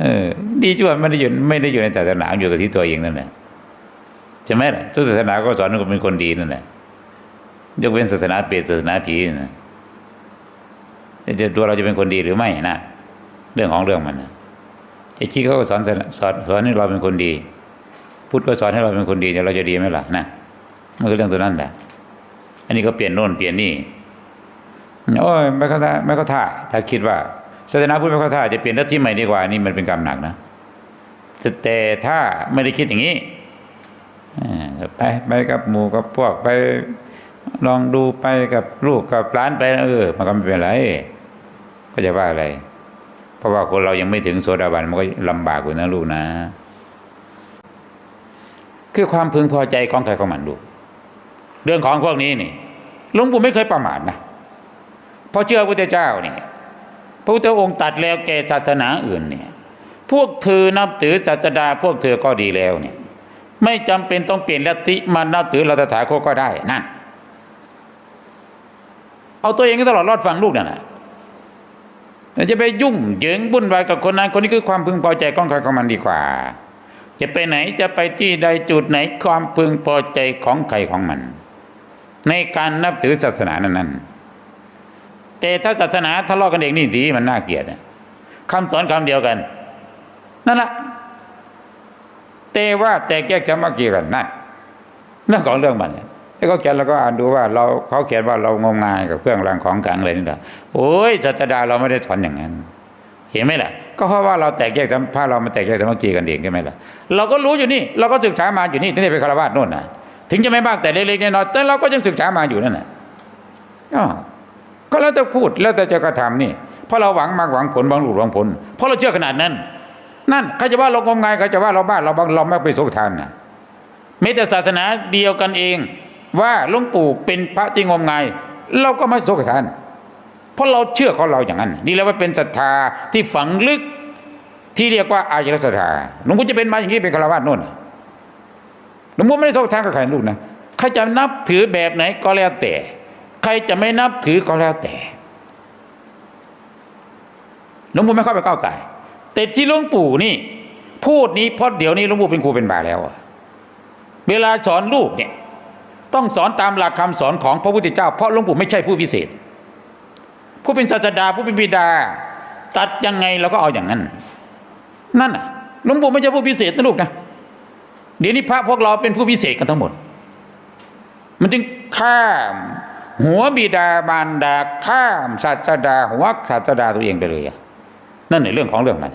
เออ ดีชั่วไม่ได้อยู่ไม่ได้อยู่ในศาสนาอยู่กับที่ตัวเองนั่นแหละใช่ไหมล่ะทุกศาสนาก็สอนให้คนเป็นคนดีนั่นแหละยกเว้นศาสนาเปรตศาสนาผีนะจะตัวเราจะเป็นคนดีหรือไม่นะเรื่องของเรื่องมันนะไอ้ขี้เขาก็สอนสอนสอนให้เราเป็นคนดีพุทธก็สอนให้เราเป็นคนดีแต่เราจะดีไหมล่ะนะมันคือเรื่องตัวนั้นแหละอันนี้ก็เปลี่ยนโน่นเปลี่ยนนี่โอ้ยไม่เข้าท่าไม่เข้าท่าถ้าคิดว่า ศาสนาพุทธไม่เข้าท่าจะเปลี่ยนลัทธิใหม่ดีกว่านี่มันเป็นกรรมหนักนะแต่ถ้าไม่ได้คิดอย่างนี้ไปไปกับหมู่กับพวกไปลองดูไปกับลูกกับหลานไปเออมันก็ไม่เป็นไร ก็จะว่าอะไร เพราะว่าคนเรายังไม่ถึงโสดาบันมันก็ลำบากอยู่นะลูกนะ คือความพึงพอใจของใครของมันลูกเรื่องของพวกนี้นี่หลวงปู่ไม่เคยประมาทนะพราะเชื่อพระเจ้าเนี่ย พระพุทธองค์ตัดแล้วแก่ศาสนาอื่นเนี่ยพวกเธอนับถือศาสดาพวกเธอก็ดีแล้วเนี่ยไม่จำเป็นต้องเปลี่ยนลัทธิมานับถือเราตถาคตก็ได้นั่นเอาตัวเองก็ตลอดรอดฟังลูกนั่นแหละจะไปยุ่งเหยิงบุ่นวายกับคนนั้นคนนี้คือความพึงพอใจของใครของมันดีกว่า จะไปไหนจะไปที่ใดจุดไหนความพึงพอใจของใครของมัน ในการนับถือศาสนานั้นๆ แต่ถ้าศาสนาทะเลาะกันเองนี่ดีมันน่าเกลียดนะคำสอนคำเดียวกัน นั่นแหละแต่ว่าแต่แยกจะมาเกี่ยกันนั่นเรื่องของเรื่องมันเนี่ยแล้วก็เขียนแล้วก็อ่านดูว่าเราเขาเขียนว่าเรางมงายกับเครื่องรางของกลางอะไรนี่แหละโอ้ยศาสดาเราไม่ได้สอนอย่างนั้น เห็นไหมล่ะ ก็เพราะว่าเราแตกแยกสาพาเรามาแตกแยกสามัคคีกันเองใช่ไหมล่ะ เราก็รู้อยู่นี่ เราก็ศึกษามาอยู่นี่ตั้งแต่เป็นคารวะโน่นนะถึงจะไม่มากแต่เล็กๆน้อยๆแต่เราก็ยังศึกษามาอยู่นั่นแหละอ้าว ก็แล้วแต่พูดแล้วแต่จะกระทำนี่เพราะเราหวังมากหวังผลหวังหลุดหวังผล เพราะเราเชื่อขนาดนั้น นั่นใครจะว่าเรางมงายใครจะว่าเราบ้าเราบางเราไม่ไปสุขทานนะม้แต่ศาสนาเดียวกันเอง ว่าหลวงปู่เป็นพระที่งมงายเราก็ไม่สุขทาน เพราะเราเชื่อของเราอย่างนั้น นี่แล้วว่าเป็นศรัทธาที่ฝังลึกที่เรียกว่าอายรศรัทธาหลวงปู่จะเป็นมาอย่างนี้เป็นคารวะโน่นหลวงปู่ไม่ได้โทษทางกับใครลูกนะใครจะนับถือแบบไหนก็แล้วแต่ ใครจะไม่นับถือก็แล้วแต่หลวงปู่ไม่เข้าไปก้าวไก่แต่ที่หลวงปู่นี่ พูดนี้เพราะเดี๋ยวนี้หลวงปู่เป็นครูเป็นบาแล้วเวลาสอนลูกเนี่ย ต้องสอนตามหลักคำสอนของพระพุทธเจ้า เพราะหลวงปู่ไม่ใช่ผู้พิเศษ ผู้เป็นศาสดาผู้เป็นบิดา ตัดยังไงเราก็เอาอย่างนั้น นั่นน่ะหลวงปู่ไม่ใช่ผู้พิเศษนะลูกนะเดี๋ยวนี้พระพวกเราเป็นผู้พิเศษกันทั้งหมด มันจึงข้าม หัวบิดามารดาข้ามศาสดาหัวศาสดาตัวเองไปเลยนั่นในเรื่องของเรื่องมัน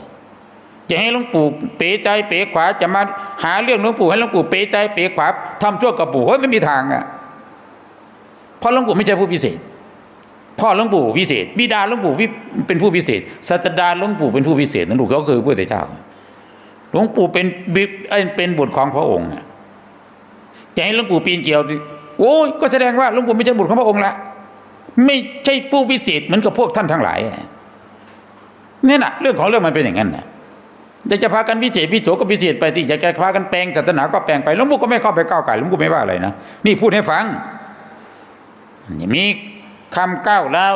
จะให้หลวงปู่เป๋ใจเป๋ขวาจะมาหาเรื่องหลวงปู่ให้หลวงปู่เป๋ใจเป๋ขวาทำชั่วกับปู่เฮ้ยไม่มีทางอะเพราะหลวงปู่ไม่ใช่ผู้พิเศษ พ่อหลวงปู่พิเศษ บิดาหลวงปู่เป็นผู้พิเศษศาสดาหลวงปู่เป็นผู้พิเศษนั่นลูกเขาคือพระเจ้าหลวงปู่เป็นบิเป็นบุตรของพระองค์อะจะให้หลวงปู่ปีนเกี่ยว โอ้ยก็แสดงว่าหลวงปู่ไม่ใช่บุตรของพระองค์ละไม่ใช่ผู้พิเศษเหมือนกับพวกท่านทั้งหลายเนี่ยนะเรื่องของเรื่องมันเป็นอย่างนั้นนะอยากจะพากันพิเศษพิโสก็พิเศษไปที่อยากจะพากันแปลงศาสนาก็แปลงไปหลวงปู่ก็ไม่เข้าไปก้าวไก่หลวงปู่ไม่ว่าอะไรนะนี่พูดให้ฟังมีคำก้าวแล้ว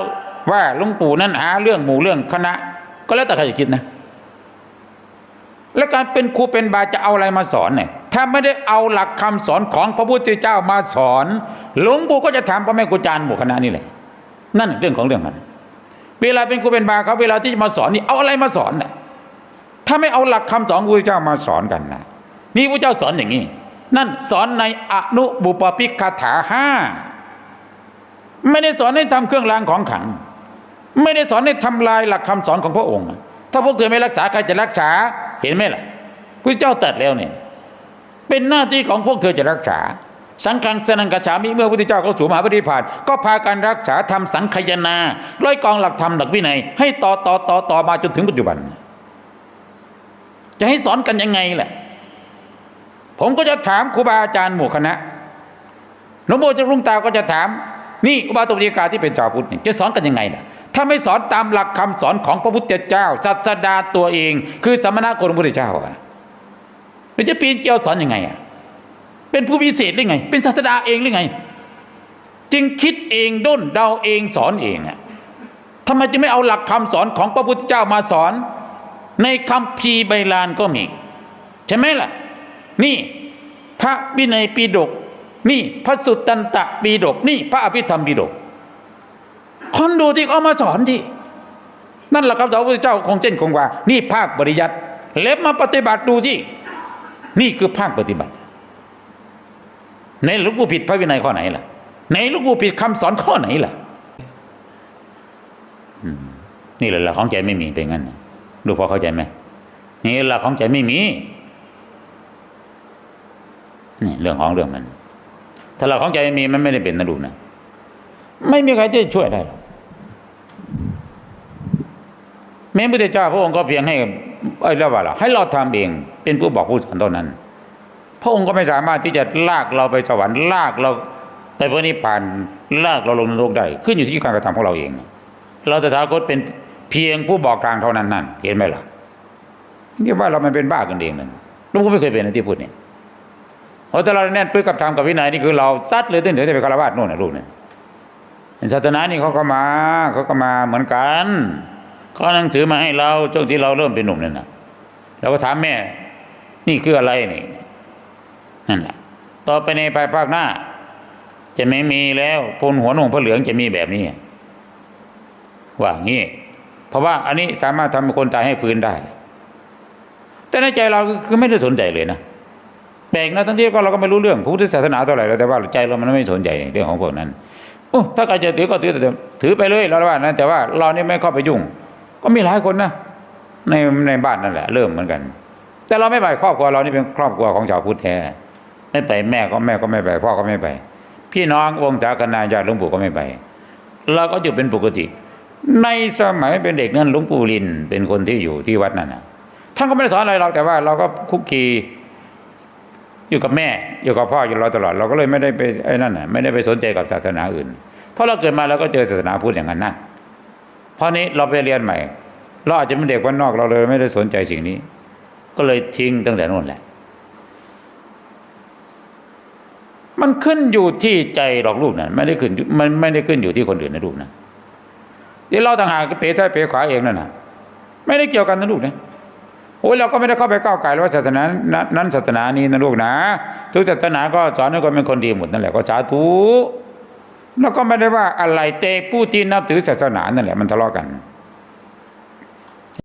ว่าหลวงปู่นั้นหาเรื่องหมู่เรื่องคณะ ก็แล้วแต่ใครจะคิดนะ และการเป็นครูเป็นบาจะเอาอะไรมาสอนเนี่ย ถ้าไม่ได้เอาหลักคำสอนของพระพุทธเจ้ามาสอน หลวงปู่ก็จะถามพระแม่ครูจารย์หมู่คณะนี่แหละ นั่นเรื่องของเรื่องมันเวลาเป็นครูเป็นบาเขาเวลาที่จะมาสอนนี่เอาอะไรมาสอนเนี่ยถ้าไม่เอาหลักคำสอนพระพุทธเจ้ามาสอนกันนะนี่พระเจ้าสอนอย่างนี้ นั่นสอนในอนุบุปปิกคาถาห้าไม่ได้สอนให้ทำเครื่องรางของขัง ไม่ได้สอนให้ทำลายหลักคำสอนของพระองค์ ถ้าพวกเธอไม่รักษาใครจะรักษาเห็นไหมล่ะพระเจ้าตัดแล้วเนี่ย เป็นหน้าที่ของพวกเธอจะรักษา สังฆังสนังกระฉามิเมื่อพระพุทธเจ้าเขาสู่มหาปฏิภาณก็พาการรักษาทำสังขยนาร้อยกองหลักธรรมหลักวินัย ให้ต่อต่อต่อต่อมาจนถึงปัจจุบัน จะให้สอนกันยังไงแหละผมก็จะถามครูบาอาจารย์หมู่คณะหลวงพ่อจะลุงตาก็จะถาม นี่อุบาตุปิกาที่เป็นชาวพุทธเนี่ยจะสอนกันยังไงล่ะถ้าไม่สอนตามหลักคำสอนของพระพุทธเจ้าศาสดาตัวเอง คือสมณะโคดมพุทธเจ้าอะ เราจะปีนเกลียวสอนอยังไงอะเป็นผู้วิเศษหรือไง เป็นศาสดาเองหรือไง จึงคิดเองด้นเดาเองสอนเองอะทำไมจึงไม่เอาหลักคำสอนของพระพุทธเจ้ามาสอน ในคัมภีร์ใบลานก็มี ใช่ไหมล่ะ นี่พระวินัยปีดก นี่พระสุตตันตปีดก นี่พระอภิธรรมปีดกคนดูที่เขามาสอนที่นั่นแหละครับพระพุทธเจ้าคงเช่นคงว่า นี่ภาคปริยัติเล็บมาปฏิบัติดูสิ นี่คือภาคปฏิบัติ ในหลูกปู่ผิดพระวินัยข้อไหนล่ะ ในหลูกปู่ผิดคำสอนข้อไหนล่ะนี่แหละหลักของใจไม่มีเป็นงั้นดูพอเข้าใจไหมนี่หลักของใจไม่มีนี่เรื่องของเรื่องมัน ถ้าหลักของใจไม่มีมันไม่ได้เป็นนะดูนะไม่มีใครจะช่วยได้หรอกแม้พระเจ้าพระองค์ก็เพียงให้ ไอ้เรียกว่าอะไรให้เราทำเอง เป็นผู้บอกผู้สอนเท่านั้น พระองค์ก็ไม่สามารถที่จะลากเราไปสวรรค์ลากเราไปพระนิพพานลากเราลงนรกได้ ขึ้นอยู่ที่การกระทำของเราเอง เราตถาคตเป็นเพียงผู้บอกกลางเท่านั้นนั่นเห็นไหมล่ะที่ว่าเรามันเป็นบ้ากันเองนั่นลุงพ่อไม่เคยเป็นนะที่พูดเนี่ยเพราะถ้าเราแน่นปึกกับธรรมกับวินัยนี่คือเราซัดเลยตั้งแต่เป็นคารวะโน่นนะลูกเนี่ยศาสนานี่เขาก็มาเขาก็มาเหมือนกัน เขาเอาหนังสือมาให้เราช่วงที่เราเริ่มเป็นหนุ่มนั่นนะเราก็ถามแม่ นี่คืออะไรนี่นั่นแหละต่อไปในภายภาคหน้า จะไม่มีแล้วพลหัวหนุ่งพระเหลืองจะมีแบบนี้ว่างี้เพราะว่าอันนี้สามารถทำให้คนตายให้ฟื้นได้ แต่ในใจเราคือไม่ได้สนใจเลยนะแปลกนะทั้งที่ก็เราก็ไม่รู้เรื่องพุทธศาสนาเท่าไหร่แล้วแต่ว่าใจเรามันไม่สนใจเรื่องของพวกนั้นโอ้ถ้าใครจะถือก็ถือแต่ถือไปเลยเราว่านะแต่ว่าเรานี่ไม่เข้าไปยุ่ง ก็มีหลายคนนะในในบ้านนั่นแหละ เริ่มเหมือนกัน แต่เราไม่ไปครอบครัวเรานี่เป็นครอบครัวของชาวพุทธแท้ไม่ไปแม่ก็แม่ก็ไม่ไป พ่อก็ไม่ไป พี่น้องวงศาคณาญาติหลวงปู่ก็ไม่ไปเราก็อยู่เป็นปกติ ในสมัยเป็นเด็กนั้นหลวงปู่ลินเป็นคนที่อยู่ที่วัดนั่นนะท่านก็ไม่ได้สอนอะไรเราแต่ว่า เราก็คุกคีอยู่กับแม่ อยู่กับพ่ออยู่เราตลอด เราก็เลยไม่ได้ไปไอ้นั่นน่ะไม่ได้ไปสนใจกับศาสนาอื่น เพราะเราเกิดมาเราก็เจอศาสนาพุทธอย่างนั้นนั่น เพราะนี้เราไปเรียนใหม่ เราอาจจะเป็นเด็กวันนอกเราเลยไม่ได้สนใจสิ่งนี้ ก็เลยทิ้งตั้งแต่นู่นแหละ มันขึ้นอยู่ที่ใจหรอกลูกนะไม่ได้ขึ้นมันไม่ได้ขึ้นอยู่ที่คนอื่นนะลูกนะที่เราต่างหากเป๋ท้ายเป๋ขวาเองนั่นนะไม่ได้เกี่ยวกันนะลูกนะโอ้ยเราก็ไม่ได้เข้าไปก้าวไก่ว่าศาสนานั้นศาสนานี้นะลูกนะ ทุกศาสนาก็สอนให้คนเป็นคนดีหมดนั่นแหละก็สาธุ แล้วก็ไม่ได้ว่าอะไรเตะผู้ที่นับถือศาสนานั่นแหละมันทะเลาะกัน